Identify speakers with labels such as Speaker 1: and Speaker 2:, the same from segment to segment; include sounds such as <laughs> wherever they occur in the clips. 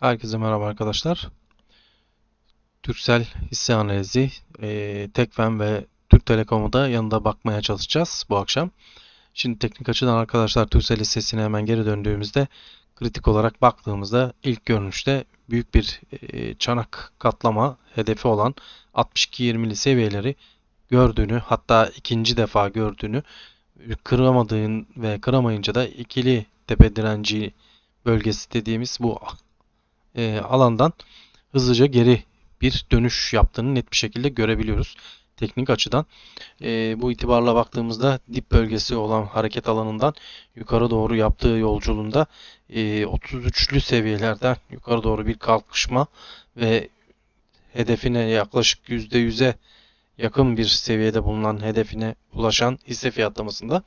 Speaker 1: Herkese merhaba arkadaşlar. Turkcell hisse analizi, e, Tekfen ve Türk Telekom'u da yanında bakmaya çalışacağız bu akşam. Şimdi teknik açıdan arkadaşlar Turkcell hissesine hemen geri döndüğümüzde kritik olarak baktığımızda ilk görünüşte büyük bir e, çanak katlama hedefi olan 62-20'li seviyeleri gördüğünü hatta ikinci defa gördüğünü kıramadığın ve kıramayınca da ikili tepe direnci bölgesi dediğimiz bu e, alandan hızlıca geri bir dönüş yaptığını net bir şekilde görebiliyoruz teknik açıdan. E, bu itibarla baktığımızda dip bölgesi olan hareket alanından yukarı doğru yaptığı yolculuğunda e, 33'lü seviyelerden yukarı doğru bir kalkışma ve hedefine yaklaşık %100'e yakın bir seviyede bulunan hedefine ulaşan hisse fiyatlamasında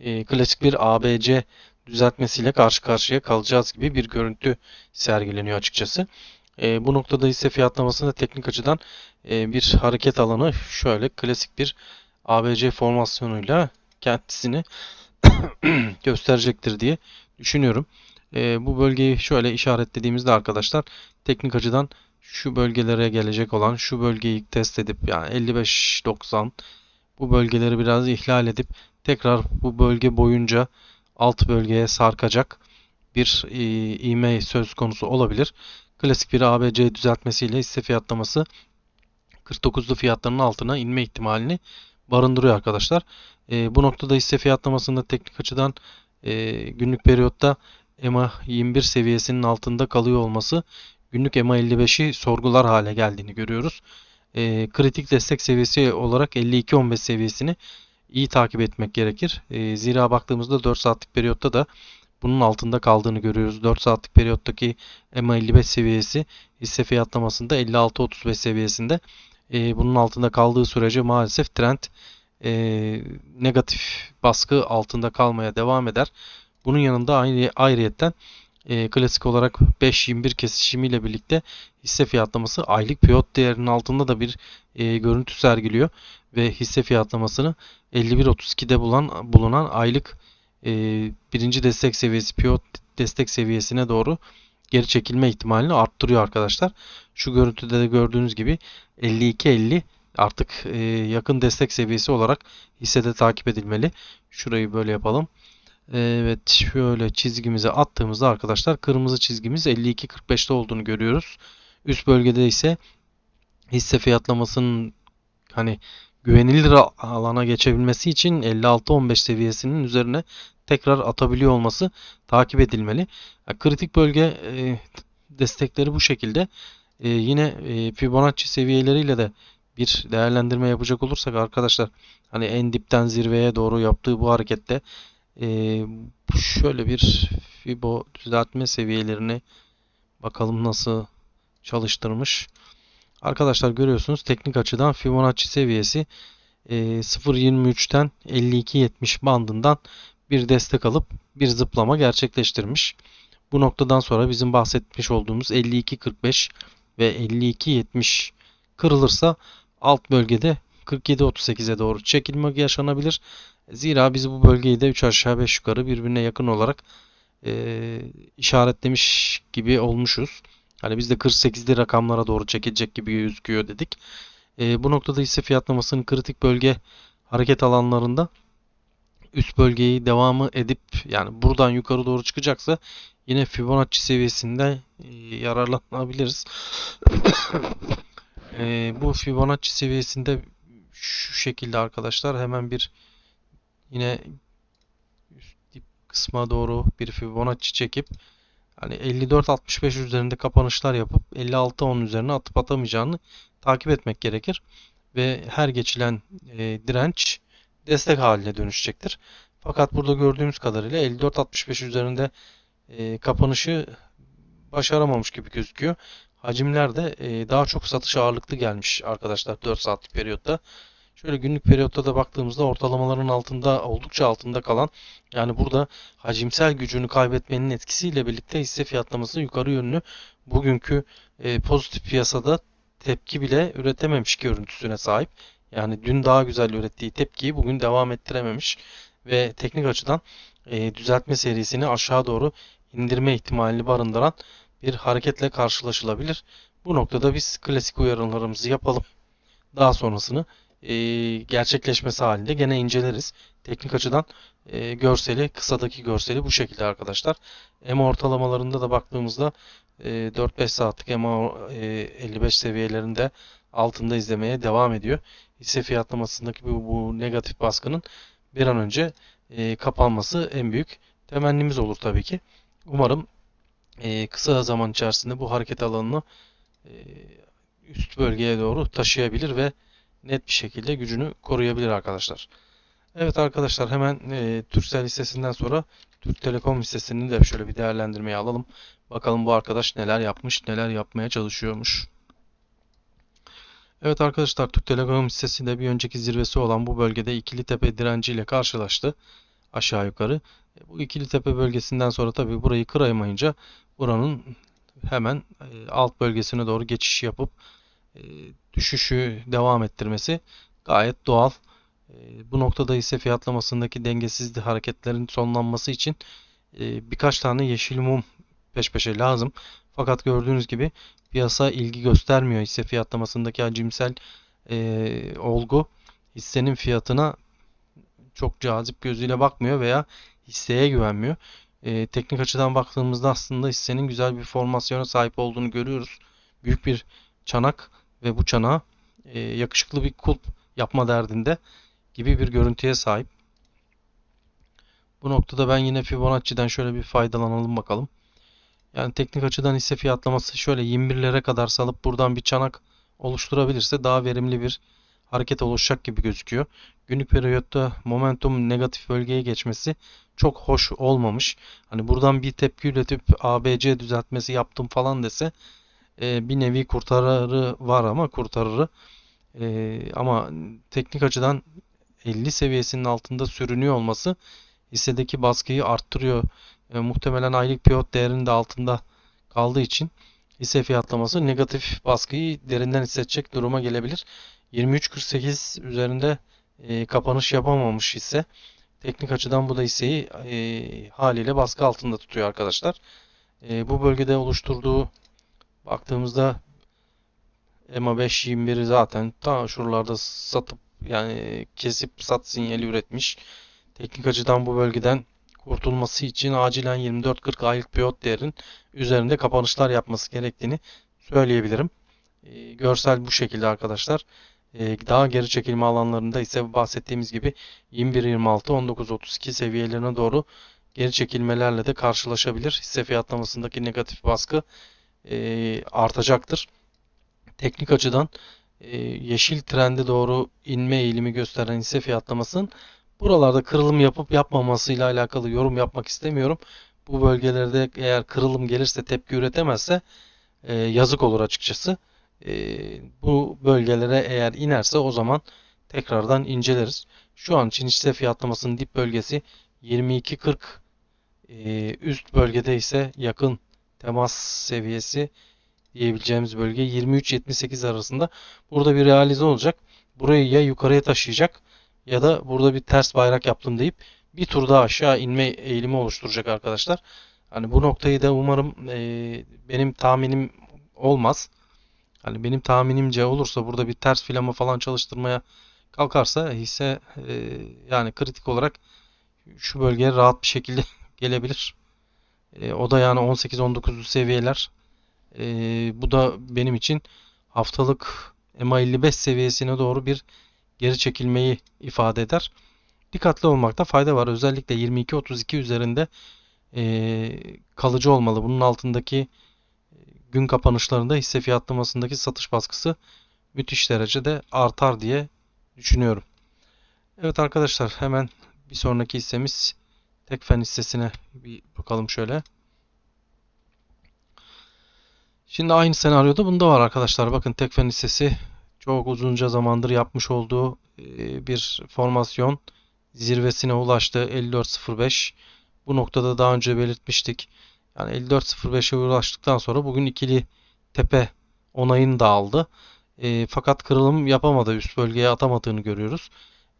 Speaker 1: e, klasik bir ABC düzeltmesiyle karşı karşıya kalacağız gibi bir görüntü sergileniyor açıkçası. E, bu noktada ise fiyatlamasında teknik açıdan e, bir hareket alanı şöyle klasik bir ABC formasyonuyla kendisini <coughs> gösterecektir diye düşünüyorum. E, bu bölgeyi şöyle işaretlediğimizde arkadaşlar teknik açıdan şu bölgelere gelecek olan şu bölgeyi test edip yani 55-90 bu bölgeleri biraz ihlal edip tekrar bu bölge boyunca alt bölgeye sarkacak bir e, ivme söz konusu olabilir. Klasik bir ABC düzeltmesiyle hisse fiyatlaması 49'lu fiyatlarının altına inme ihtimalini barındırıyor arkadaşlar. E, bu noktada hisse fiyatlamasında teknik açıdan e, günlük periyotta EMA 21 seviyesinin altında kalıyor olması günlük EMA 55'i sorgular hale geldiğini görüyoruz. E, kritik destek seviyesi olarak 52-15 seviyesini iyi takip etmek gerekir. E, zira baktığımızda 4 saatlik periyotta da bunun altında kaldığını görüyoruz. 4 saatlik periyottaki EMA 55 seviyesi hisse fiyatlamasında 56-35 seviyesinde. E, bunun altında kaldığı sürece maalesef trend e, negatif baskı altında kalmaya devam eder. Bunun yanında ayrı, ayrıyetten e, klasik olarak 5-21 kesişimiyle birlikte hisse fiyatlaması aylık piyot değerinin altında da bir e, görüntü sergiliyor ve hisse fiyatlamasını 51.32'de bulunan, bulunan aylık e, birinci destek seviyesi piyot destek seviyesine doğru geri çekilme ihtimalini arttırıyor arkadaşlar. Şu görüntüde de gördüğünüz gibi 52.50 artık e, yakın destek seviyesi olarak hissede takip edilmeli. Şurayı böyle yapalım. Evet şöyle çizgimize attığımızda arkadaşlar kırmızı çizgimiz 52.45'te olduğunu görüyoruz. Üst bölgede ise hisse fiyatlamasının hani güvenilir alana geçebilmesi için 56-15 seviyesinin üzerine tekrar atabiliyor olması takip edilmeli. Kritik bölge e, destekleri bu şekilde. E, yine e, Fibonacci seviyeleriyle de bir değerlendirme yapacak olursak arkadaşlar hani en dipten zirveye doğru yaptığı bu harekette ee, şöyle bir Fibo düzeltme seviyelerini bakalım nasıl çalıştırmış. Arkadaşlar görüyorsunuz teknik açıdan Fibonacci seviyesi e, 0.23'ten 52.70 bandından bir destek alıp bir zıplama gerçekleştirmiş. Bu noktadan sonra bizim bahsetmiş olduğumuz 52.45 ve 52.70 kırılırsa alt bölgede 47.38'e doğru çekilme yaşanabilir. Zira biz bu bölgeyi de 3 aşağı 5 yukarı birbirine yakın olarak e, işaretlemiş gibi olmuşuz. Hani biz de 48'li rakamlara doğru çekilecek gibi gözüküyor dedik. E, bu noktada ise fiyatlamasının kritik bölge hareket alanlarında üst bölgeyi devamı edip yani buradan yukarı doğru çıkacaksa yine Fibonacci seviyesinde e, yararlanabiliriz. <coughs> e, bu Fibonacci seviyesinde şu şekilde arkadaşlar hemen bir Yine üst dip kısma doğru bir Fibonacci çekip hani 54-65 üzerinde kapanışlar yapıp 56-10 üzerine atıp atamayacağını takip etmek gerekir. Ve her geçilen e, direnç destek haline dönüşecektir. Fakat burada gördüğümüz kadarıyla 54-65 üzerinde e, kapanışı başaramamış gibi gözüküyor. Hacimler de e, daha çok satış ağırlıklı gelmiş arkadaşlar 4 saatlik periyotta. Şöyle günlük periyotta da baktığımızda ortalamaların altında oldukça altında kalan yani burada hacimsel gücünü kaybetmenin etkisiyle birlikte hisse fiyatlaması yukarı yönlü bugünkü e, pozitif piyasada tepki bile üretememiş görüntüsüne sahip. Yani dün daha güzel ürettiği tepkiyi bugün devam ettirememiş ve teknik açıdan e, düzeltme serisini aşağı doğru indirme ihtimalini barındıran bir hareketle karşılaşılabilir. Bu noktada biz klasik uyarılarımızı yapalım. Daha sonrasını e, gerçekleşmesi halinde gene inceleriz. Teknik açıdan e, görseli, kısadaki görseli bu şekilde arkadaşlar. EMA ortalamalarında da baktığımızda e, 4-5 saatlik EMA e, 55 seviyelerinde altında izlemeye devam ediyor. Hisse fiyatlamasındaki bu, bu negatif baskının bir an önce e, kapanması en büyük temennimiz olur tabii ki. Umarım e, kısa zaman içerisinde bu hareket alanını e, üst bölgeye doğru taşıyabilir ve net bir şekilde gücünü koruyabilir arkadaşlar. Evet arkadaşlar hemen e, Turkcell hissesinden sonra Türk Telekom hissesini de şöyle bir değerlendirmeye alalım. Bakalım bu arkadaş neler yapmış, neler yapmaya çalışıyormuş. Evet arkadaşlar Türk Telekom hissesi de bir önceki zirvesi olan bu bölgede ikili tepe direnciyle karşılaştı. Aşağı yukarı. E, bu ikili tepe bölgesinden sonra tabii burayı kıramayınca buranın hemen e, alt bölgesine doğru geçiş yapıp düşüşü devam ettirmesi gayet doğal. E, bu noktada ise fiyatlamasındaki dengesizlik hareketlerin sonlanması için e, birkaç tane yeşil mum peş peşe lazım. Fakat gördüğünüz gibi piyasa ilgi göstermiyor hisse fiyatlamasındaki hacimsel e, olgu hissenin fiyatına çok cazip gözüyle bakmıyor veya hisseye güvenmiyor. E, teknik açıdan baktığımızda aslında hissenin güzel bir formasyona sahip olduğunu görüyoruz. Büyük bir çanak ve bu çanağa e, yakışıklı bir kulp yapma derdinde gibi bir görüntüye sahip. Bu noktada ben yine Fibonacci'den şöyle bir faydalanalım bakalım. Yani teknik açıdan hisse fiyatlaması şöyle 21'lere kadar salıp buradan bir çanak oluşturabilirse daha verimli bir hareket oluşacak gibi gözüküyor. Günlük periyotta momentum negatif bölgeye geçmesi çok hoş olmamış. Hani buradan bir tepki üretip ABC düzeltmesi yaptım falan dese e, bir nevi kurtararı var ama kurtarırı. E, ama teknik açıdan 50 seviyesinin altında sürünüyor olması hissedeki baskıyı arttırıyor. E, muhtemelen aylık pivot değerinin de altında kaldığı için hisse fiyatlaması negatif baskıyı derinden hissedecek duruma gelebilir. 23.48 üzerinde e, kapanış yapamamış hisse. Teknik açıdan bu da hisseyi e, haliyle baskı altında tutuyor arkadaşlar. E, bu bölgede oluşturduğu baktığımızda EMA 5.21'i zaten ta şuralarda satıp yani kesip sat sinyali üretmiş. Teknik açıdan bu bölgeden kurtulması için acilen 24.40 aylık pivot değerin üzerinde kapanışlar yapması gerektiğini söyleyebilirim. E, görsel bu şekilde arkadaşlar. E, daha geri çekilme alanlarında ise bahsettiğimiz gibi 21.26-19.32 seviyelerine doğru geri çekilmelerle de karşılaşabilir. Hisse fiyatlamasındaki negatif baskı e, artacaktır. Teknik açıdan e, yeşil trende doğru inme eğilimi gösteren hisse fiyatlamasının buralarda kırılım yapıp yapmamasıyla alakalı yorum yapmak istemiyorum. Bu bölgelerde eğer kırılım gelirse tepki üretemezse e, yazık olur açıkçası. E, bu bölgelere eğer inerse o zaman tekrardan inceleriz. Şu an için hisse fiyatlamasının dip bölgesi 22.40 e, üst bölgede ise yakın temas seviyesi diyebileceğimiz bölge 23-78 arasında. Burada bir realize olacak. Burayı ya yukarıya taşıyacak ya da burada bir ters bayrak yaptım deyip bir tur daha aşağı inme eğilimi oluşturacak arkadaşlar. Hani bu noktayı da umarım e, benim tahminim olmaz. Hani benim tahminimce olursa burada bir ters filama falan çalıştırmaya kalkarsa hisse e, yani kritik olarak şu bölgeye rahat bir şekilde <laughs> gelebilir. E, o da yani 18-19 seviyeler. E, bu da benim için haftalık EMA 55 seviyesine doğru bir geri çekilmeyi ifade eder. Dikkatli olmakta fayda var. Özellikle 22-32 üzerinde e, kalıcı olmalı. Bunun altındaki gün kapanışlarında hisse fiyatlamasındaki satış baskısı müthiş derecede artar diye düşünüyorum. Evet arkadaşlar hemen bir sonraki hissemiz Tekfen hissesine bir bakalım şöyle. Şimdi aynı senaryoda bunda var arkadaşlar. Bakın Tekfen hissesi çok uzunca zamandır yapmış olduğu e, bir formasyon zirvesine ulaştı 54.05. Bu noktada daha önce belirtmiştik. Yani 54.05'e ulaştıktan sonra bugün ikili tepe onayını da aldı. E, fakat kırılım yapamadı. Üst bölgeye atamadığını görüyoruz.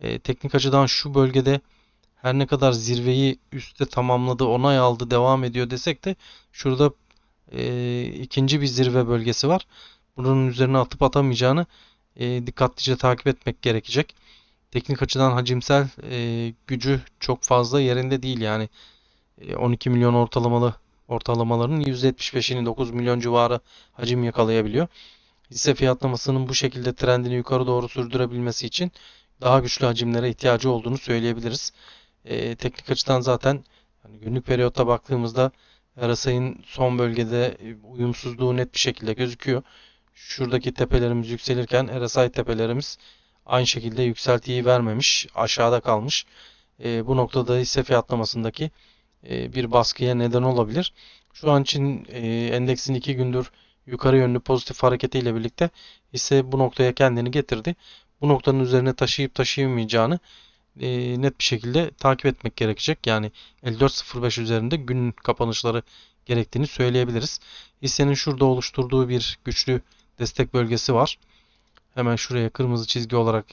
Speaker 1: E, teknik açıdan şu bölgede her ne kadar zirveyi üstte tamamladı, onay aldı, devam ediyor desek de şurada e, ikinci bir zirve bölgesi var. Bunun üzerine atıp atamayacağını e, dikkatlice takip etmek gerekecek. Teknik açıdan hacimsel e, gücü çok fazla yerinde değil yani. E, 12 milyon ortalamalı ortalamaların %75'ini 9 milyon civarı hacim yakalayabiliyor. Hisse fiyatlamasının bu şekilde trendini yukarı doğru sürdürebilmesi için daha güçlü hacimlere ihtiyacı olduğunu söyleyebiliriz. E, teknik açıdan zaten hani günlük periyotta baktığımızda RSI'nin son bölgede e, uyumsuzluğu net bir şekilde gözüküyor. Şuradaki tepelerimiz yükselirken RSI tepelerimiz aynı şekilde yükseltiyi vermemiş, aşağıda kalmış. E, bu noktada hisse fiyatlamasındaki e, bir baskıya neden olabilir. Şu an için e, endeksin 2 gündür yukarı yönlü pozitif hareketiyle birlikte hisse bu noktaya kendini getirdi. Bu noktanın üzerine taşıyıp taşıyamayacağını e, net bir şekilde takip etmek gerekecek. Yani 54.05 üzerinde gün kapanışları gerektiğini söyleyebiliriz. Hissenin şurada oluşturduğu bir güçlü destek bölgesi var. Hemen şuraya kırmızı çizgi olarak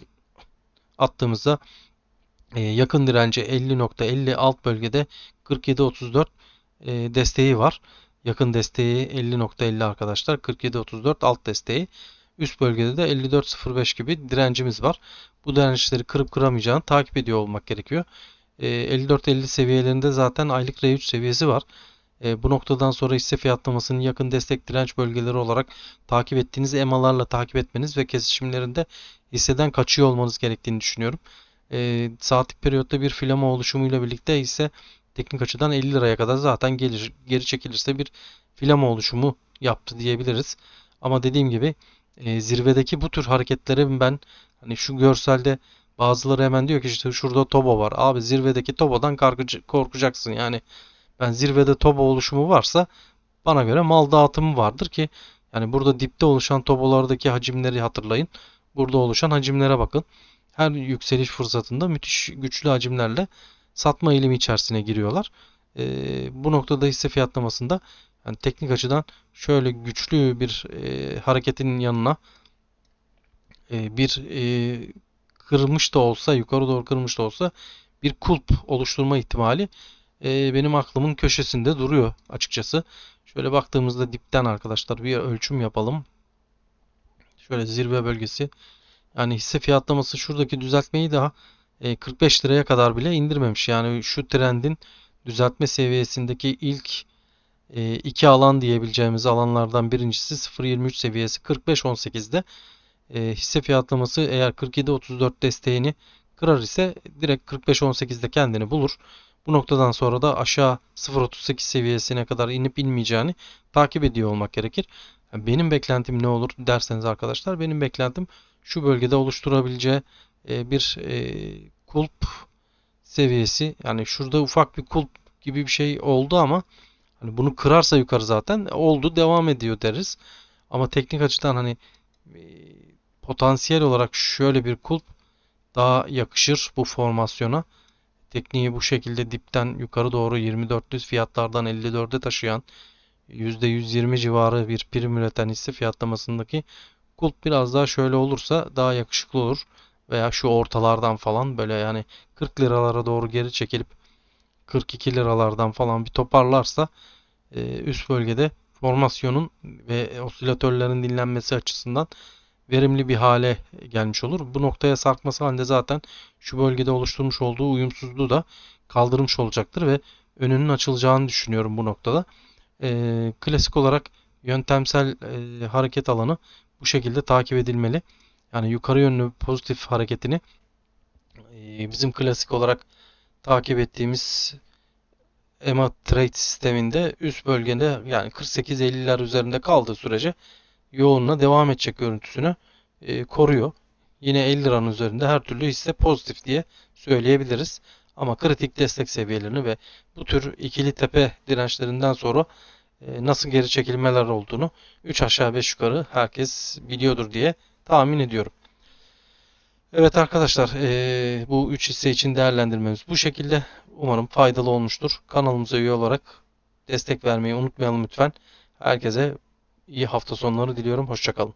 Speaker 1: attığımızda e, yakın direnci 50.50 alt bölgede 47.34 e, desteği var. Yakın desteği 50.50 arkadaşlar. 47.34 alt desteği. Üst bölgede de 54.05 gibi direncimiz var. Bu dirençleri kırıp kıramayacağını takip ediyor olmak gerekiyor. E, 54.50 seviyelerinde zaten aylık R3 seviyesi var. E, bu noktadan sonra hisse fiyatlamasının yakın destek direnç bölgeleri olarak takip ettiğiniz EMA'larla takip etmeniz ve kesişimlerinde hisseden kaçıyor olmanız gerektiğini düşünüyorum. E, saatlik periyotta bir filama oluşumuyla birlikte ise teknik açıdan 50 liraya kadar zaten gelir, geri çekilirse bir filama oluşumu yaptı diyebiliriz. Ama dediğim gibi e, zirvedeki bu tür hareketleri ben hani şu görselde bazıları hemen diyor ki işte şurada Tobo var. Abi zirvedeki Tobo'dan korkacaksın. Yani ben zirvede Tobo oluşumu varsa bana göre mal dağıtımı vardır ki yani burada dipte oluşan Tobo'lardaki hacimleri hatırlayın. Burada oluşan hacimlere bakın. Her yükseliş fırsatında müthiş güçlü hacimlerle satma eğilimi içerisine giriyorlar. E, bu noktada hisse fiyatlamasında yani teknik açıdan şöyle güçlü bir e, hareketin yanına e, bir e, kırmış da olsa yukarı doğru kırmış da olsa bir kulp oluşturma ihtimali e, benim aklımın köşesinde duruyor açıkçası. Şöyle baktığımızda dipten arkadaşlar bir ölçüm yapalım. Şöyle zirve bölgesi. Yani hisse fiyatlaması şuradaki düzeltmeyi daha 45 liraya kadar bile indirmemiş. Yani şu trendin düzeltme seviyesindeki ilk iki alan diyebileceğimiz alanlardan birincisi 0.23 seviyesi 45.18'de hisse fiyatlaması eğer 47.34 desteğini kırar ise direkt 45.18'de kendini bulur. Bu noktadan sonra da aşağı 0.38 seviyesine kadar inip inmeyeceğini takip ediyor olmak gerekir. Benim beklentim ne olur derseniz arkadaşlar benim beklentim şu bölgede oluşturabileceği e, bir e, kulp seviyesi yani şurada ufak bir kulp gibi bir şey oldu ama hani bunu kırarsa yukarı zaten oldu devam ediyor deriz. Ama teknik açıdan hani e, potansiyel olarak şöyle bir kulp daha yakışır bu formasyona. Tekniği bu şekilde dipten yukarı doğru 24'lü fiyatlardan 54'e taşıyan %120 civarı bir prim üreten hisse fiyatlamasındaki kulp biraz daha şöyle olursa daha yakışıklı olur. Veya şu ortalardan falan böyle yani 40 liralara doğru geri çekilip 42 liralardan falan bir toparlarsa e, üst bölgede formasyonun ve osilatörlerin dinlenmesi açısından verimli bir hale gelmiş olur. Bu noktaya sarkması halinde zaten şu bölgede oluşturmuş olduğu uyumsuzluğu da kaldırmış olacaktır ve önünün açılacağını düşünüyorum bu noktada. E, klasik olarak yöntemsel e, hareket alanı bu şekilde takip edilmeli. Yani yukarı yönlü pozitif hareketini bizim klasik olarak takip ettiğimiz EMA Trade sisteminde üst bölgede yani 48-50'ler üzerinde kaldığı sürece yoğunluğa devam edecek görüntüsünü e, koruyor. Yine 50 liranın üzerinde her türlü hisse pozitif diye söyleyebiliriz. Ama kritik destek seviyelerini ve bu tür ikili tepe dirençlerinden sonra e, nasıl geri çekilmeler olduğunu 3 aşağı 5 yukarı herkes biliyordur diye tahmin ediyorum. Evet arkadaşlar bu 3 hisse için değerlendirmemiz bu şekilde. Umarım faydalı olmuştur. Kanalımıza üye olarak destek vermeyi unutmayalım lütfen. Herkese iyi hafta sonları diliyorum. Hoşçakalın.